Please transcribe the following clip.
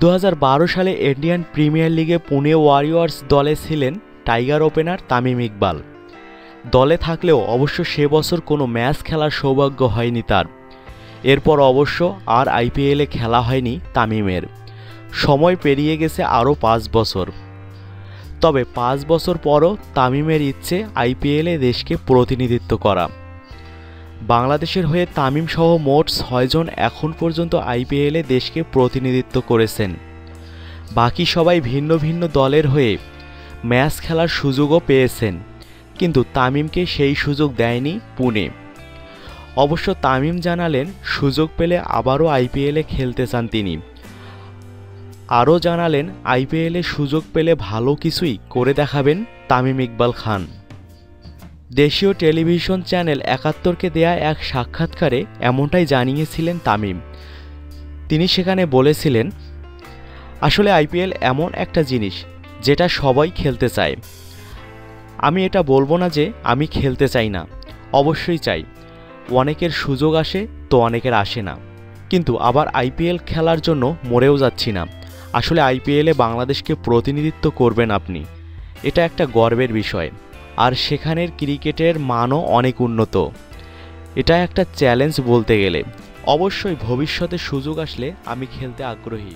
দু হাজার বারো সালে ইন্ডিয়ান প্রিমিয়ার লিগে পুনে ওয়ারিয়র্স দলে ছিলেন টাইগার ওপেনার তামিম ইকবাল। দলে থাকলেও অবশ্য সে বছর কোনো ম্যাচ খেলার সৌভাগ্য হয়নি তার। এরপর অবশ্য আর আইপিএলে খেলা হয়নি তামিমের। সময় পেরিয়ে গেছে আরও পাঁচ বছর। তবে পাঁচ বছর পরও তামিমের ইচ্ছে আইপিএলে দেশকে প্রতিনিধিত্ব করা। বাংলাদেশের হয়ে তামিম সহ মোট ছয়জন এখন পর্যন্ত আইপিএলে দেশকে প্রতিনিধিত্ব করেছেন। বাকি সবাই ভিন্ন ভিন্ন দলের হয়ে ম্যাচ খেলার সুযোগও পেয়েছেন, কিন্তু তামিমকে সেই সুযোগ দেয়নি পুনে। অবশ্য তামিম জানালেন, সুযোগ পেলে আবারও আইপিএলে খেলতে চান তিনি। আরও জানালেন, আইপিএলে সুযোগ পেলে ভালো কিছুই করে দেখাবেন তামিম ইকবাল খান। দেশীয় টেলিভিশন চ্যানেল একাত্তরকে দেয়া এক সাক্ষাৎকারে এমনটাই জানিয়েছিলেন তামিম। তিনি সেখানে বলেছিলেন, আসলে আইপিএল এমন একটা জিনিস যেটা সবাই খেলতে চায়। আমি এটা বলব না যে আমি খেলতে চাই না, অবশ্যই চাই। অনেকের সুযোগ আসে তো অনেকের আসে না। কিন্তু আবার আইপিএল খেলার জন্য মরেও যাচ্ছি না। আসলে আইপিএলে বাংলাদেশকে প্রতিনিধিত্ব করবেন আপনি। এটা একটা গর্বের বিষয়। আর সেখানের ক্রিকেটের মানও অনেক উন্নত। এটা একটা চ্যালেঞ্জ বলতে গেলে। অবশ্যই ভবিষ্যতে সুযোগ আসলে আমি খেলতে আগ্রহী।